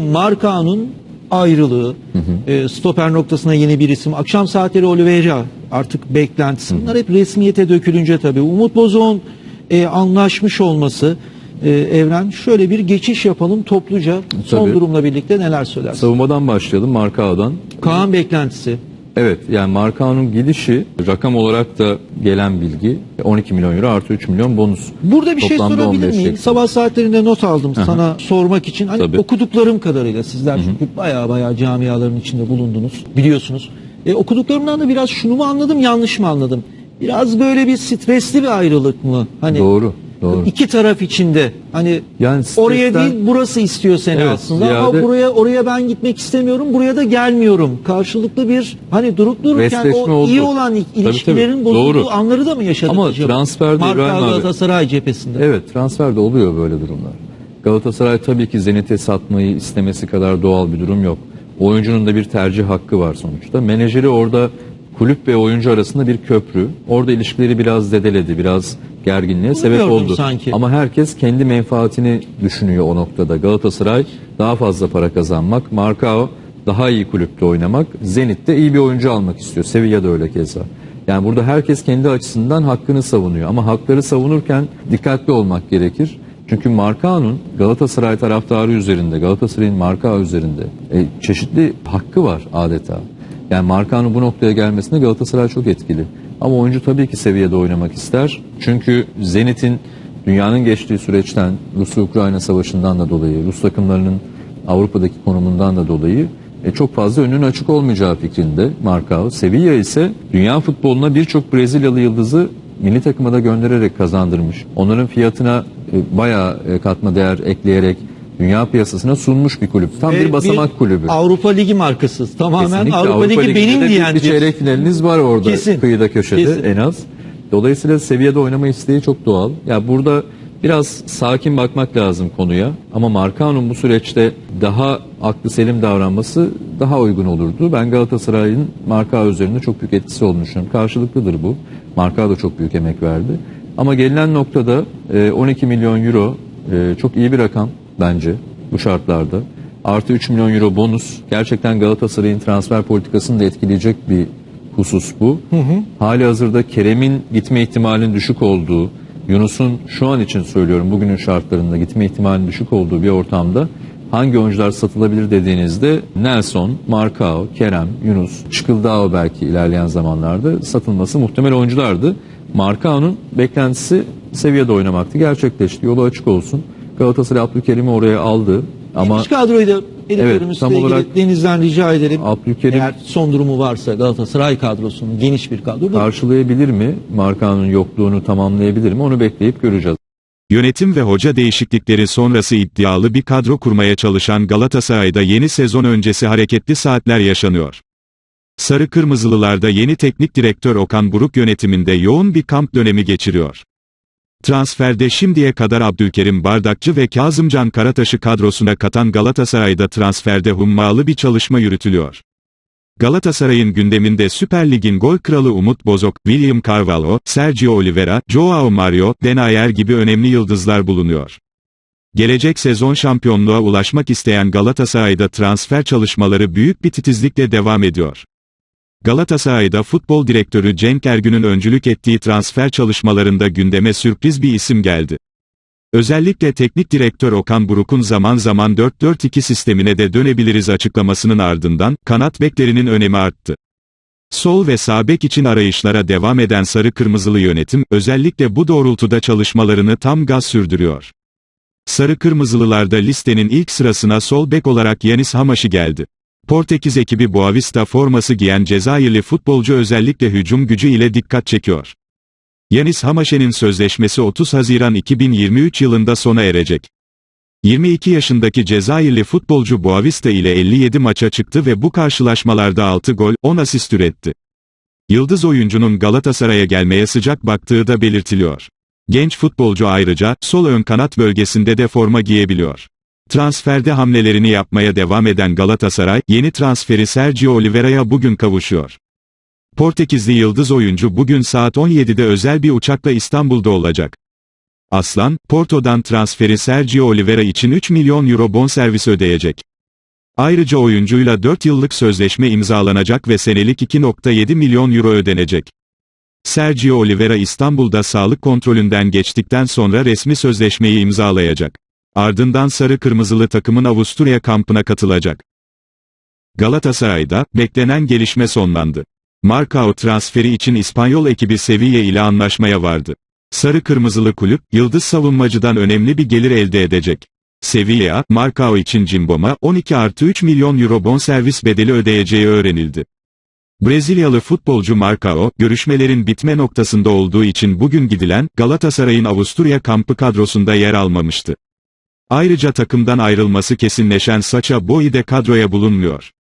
Markao'nun ayrılığı, e, stoper noktasına yeni bir isim, akşam saatleri Oliveira artık beklentisi. Bunlar hep resmiyete dökülünce tabii. Umut Bozok'un e, anlaşmış olması, e, Evren şöyle bir geçiş yapalım topluca. Son Tabii. durumla birlikte neler söylersin? Savunmadan başlayalım Markao'dan. Kaan beklentisi. Evet yani Markao'nun gidişi rakam olarak da gelen bilgi 12 milyon euro artı 3 milyon bonus. Burada bir şey Toplamda sorabilir 15 miyim? Sabah saatlerinde not aldım sana sormak için. Hani Tabii. okuduklarım kadarıyla sizler çünkü baya baya camiaların içinde bulundunuz biliyorsunuz. E, okuduklarımdan da biraz şunu mu anladım yanlış mı anladım? Biraz böyle bir stresli bir ayrılık mı? Hani Doğru. Doğru. iki taraf içinde hani Yani oraya stresten- değil burası istiyor seni Evet, aslında ama ziyade- buraya oraya ben gitmek istemiyorum buraya da gelmiyorum. Karşılıklı bir hani durup dururken o iyi oldu. olan il- Tabii, ilişkilerin tabii. bozulduğu Doğru. anları da mı yaşadık Ama acaba? transferde Marka İbrahim abi- Galatasaray cephesinde. Evet transferde oluyor böyle durumlar. Galatasaray tabii ki Zenit'e satmayı istemesi kadar doğal bir durum yok. Oyuncunun da bir tercih hakkı var sonuçta. Menajeri orada kulüp ve oyuncu arasında bir köprü. Orada ilişkileri biraz zedeledi, biraz gerginliğe sebep oldu. sanki. Ama herkes kendi menfaatini düşünüyor o noktada. Galatasaray daha fazla para kazanmak, Markao daha iyi kulüpte oynamak, Zenit'te iyi bir oyuncu almak istiyor. Sevilla'da öyle keza. Yani burada herkes kendi açısından hakkını savunuyor. Ama hakları savunurken dikkatli olmak gerekir. Çünkü Markao'nun Galatasaray taraftarı üzerinde, Galatasaray'ın Markao üzerinde e, çeşitli hakkı var adeta. Yani Markao'nun bu noktaya gelmesinde Galatasaray çok etkili. Ama oyuncu tabii ki seviyede oynamak ister. Çünkü Zenit'in dünyanın geçtiği süreçten, Rusya-Ukrayna savaşından da dolayı, Rus takımlarının Avrupa'daki konumundan da dolayı e, çok fazla önünün açık olmayacağı fikrinde Marcao. Sevilla ise dünya futboluna birçok Brezilyalı yıldızı milli takıma da göndererek kazandırmış. Onların fiyatına e, bayağı e, katma değer ekleyerek dünya piyasasına sunmuş bir kulüp. Tam Ve bir basamak kulübü. Avrupa Ligi markası. Tamamen Kesinlikle Avrupa, Ligi Ligi'nde benim de bir- diyen bir bir- çeyrek finaliniz var orada Kesin. kıyıda köşede Kesin. en az. Dolayısıyla seviyede oynama isteği çok doğal. Ya burada biraz sakin bakmak lazım konuya ama Markao'nun bu süreçte daha aklı selim davranması daha uygun olurdu. Ben Galatasaray'ın Markao üzerinde çok büyük etkisi olduğunu düşünüyorum. Karşılıklıdır bu. Markao da çok büyük emek verdi. Ama gelinen noktada e, 12 milyon euro e, çok iyi bir rakam bence bu şartlarda. Artı 3 milyon euro bonus gerçekten Galatasaray'ın transfer politikasını da etkileyecek bir husus bu. Hali hazırda Kerem'in gitme ihtimalinin düşük olduğu, Yunus'un şu an için söylüyorum bugünün şartlarında gitme ihtimalinin düşük olduğu bir ortamda hangi oyuncular satılabilir dediğinizde Nelson, Marcao, Kerem, Yunus, Çıkıldao belki ilerleyen zamanlarda satılması muhtemel oyunculardı. Marcao'nun beklentisi seviyede oynamaktı. Gerçekleşti. Yolu açık olsun. Galatasaray Abdülkerim'i oraya aldı. Ama Geniş kadroyu da editörümüzle tam ilgili olarak- Deniz'den rica ederim. Abdülkerim- Eğer son durumu varsa Galatasaray kadrosunun geniş bir kadro. karşılayabilir mi? Marcao'nun yokluğunu tamamlayabilir mi? Onu bekleyip göreceğiz. Yönetim ve hoca değişiklikleri sonrası iddialı bir kadro kurmaya çalışan Galatasaray'da yeni sezon öncesi hareketli saatler yaşanıyor. Sarı Kırmızılılarda yeni teknik direktör Okan Buruk yönetiminde yoğun bir kamp dönemi geçiriyor. Transferde şimdiye kadar Abdülkerim Bardakçı ve Kazımcan Karataş'ı kadrosuna katan Galatasaray'da transferde hummalı bir çalışma yürütülüyor. Galatasaray'ın gündeminde Süper Lig'in gol kralı Umut Bozok, William Carvalho, Sergio Oliveira, Joao Mario, Denayer gibi önemli yıldızlar bulunuyor. Gelecek sezon şampiyonluğa ulaşmak isteyen Galatasaray'da transfer çalışmaları büyük bir titizlikle devam ediyor. Galatasaray'da futbol direktörü Cenk Ergün'ün öncülük ettiği transfer çalışmalarında gündeme sürpriz bir isim geldi. Özellikle teknik direktör Okan Buruk'un zaman zaman 4-4-2 sistemine de dönebiliriz açıklamasının ardından, kanat beklerinin önemi arttı. Sol ve sağ bek için arayışlara devam eden sarı kırmızılı yönetim, özellikle bu doğrultuda çalışmalarını tam gaz sürdürüyor. Sarı kırmızılılarda listenin ilk sırasına sol bek olarak Yanis Hamaşi geldi. Portekiz ekibi Boavista forması giyen Cezayirli futbolcu özellikle hücum gücü ile dikkat çekiyor. Yanis Hamaşe'nin sözleşmesi 30 Haziran 2023 yılında sona erecek. 22 yaşındaki Cezayirli futbolcu Boavista ile 57 maça çıktı ve bu karşılaşmalarda 6 gol, 10 asist üretti. Yıldız oyuncunun Galatasaray'a gelmeye sıcak baktığı da belirtiliyor. Genç futbolcu ayrıca, sol ön kanat bölgesinde de forma giyebiliyor. Transferde hamlelerini yapmaya devam eden Galatasaray, yeni transferi Sergio Oliveira'ya bugün kavuşuyor. Portekizli yıldız oyuncu bugün saat 17'de özel bir uçakla İstanbul'da olacak. Aslan, Porto'dan transferi Sergio Oliveira için 3 milyon euro bonservis ödeyecek. Ayrıca oyuncuyla 4 yıllık sözleşme imzalanacak ve senelik 2.7 milyon euro ödenecek. Sergio Oliveira İstanbul'da sağlık kontrolünden geçtikten sonra resmi sözleşmeyi imzalayacak. Ardından sarı kırmızılı takımın Avusturya kampına katılacak. Galatasaray'da beklenen gelişme sonlandı. Marcao transferi için İspanyol ekibi Sevilla ile anlaşmaya vardı. Sarı kırmızılı kulüp, yıldız savunmacıdan önemli bir gelir elde edecek. Sevilla, Marcao için Cimbom'a 12 artı 3 milyon euro bonservis bedeli ödeyeceği öğrenildi. Brezilyalı futbolcu Marcao, görüşmelerin bitme noktasında olduğu için bugün gidilen, Galatasaray'ın Avusturya kampı kadrosunda yer almamıştı. Ayrıca takımdan ayrılması kesinleşen Sacha Boey de kadroya bulunmuyor.